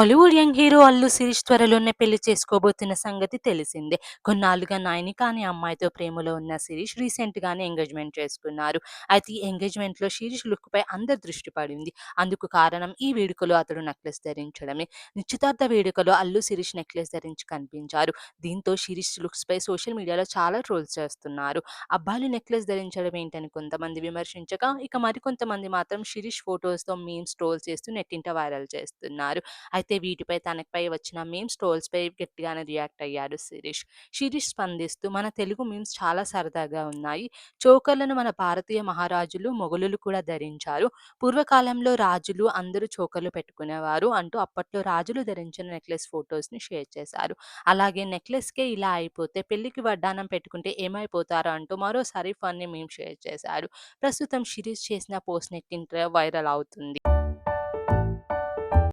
Tollywood young hero Allu Sirish త్వరలోనే పెళ్ళి చేసుకోబోతున్న సంగతి తెలిసిందే. కొన్నాళ్ళుగా నాయని కాని అమ్మాయితో ప్రేమలో ఉన్న శిరీష్ రీసెంట్‌గానే ఎంగేజ్‌మెంట్ చేసుకున్నారు. అయితే ఈ ఎంగేజ్‌మెంట్‌లో శిరీష్ లుక్‌పై అందరి దృష్టి పడింది. అందుకు కారణం ఈ వేడుకలో అతడు నెక్లెస్ ధరించడమే. నిశ్చితార్థ వేడుకలో అల్లు శిరీష్ నెక్లెస్ ధరించి కనిపించారు. దీంతో శిరీష్ లుక్స్ పై సోషల్ మీడియాలో చాలా ట్రోల్స్ చేస్తున్నారు. అబ్బాయిలు నెక్లెస్ ధరించడం ఏంటని కొంతమంది విమర్శించగా, ఇక మరికొంతమంది మాత్రం శిరీష్ ఫోటోస్‌తో మీమ్స్ ట్రోల్ చేస్తూ నెట్టింట వైరల్ చేస్తున్నారు. అయితే వీటిపై తనపై వచ్చిన మీమ్స్ ట్రోల్స్‌పై గట్టిగానే రియాక్ట్ అయ్యాడు శిరీష్. శిరీష్ స్పందిస్తూ మన తెలుగు మీమ్స్ చాలా సరదాగా ఉన్నాయి. చోకర్లను మన భారతీయ మహారాజులు, మొఘలులు కూడా ధరించారు. పూర్వకాలంలో రాజులు అందరూ చోకర్లు పెట్టుకునేవారు అంటూ అప్పట్లో రాజులు ధరించిన నెక్లెస్ ఫోటోస్‌ని షేర్ చేశారు. అలాగే నెక్లెస్‌కే ఇలా అయిపోతే పెళ్ళికి వడ్డానం పెట్టుకుంటే ఏమైపోతారో అంటూ మరోసారి ఫన్ని మేము షేర్ చేశారు. ప్రస్తుతం శిరీష్ చేసిన పోస్ట్ నెట్టింట వైరల్ అవుతుంది.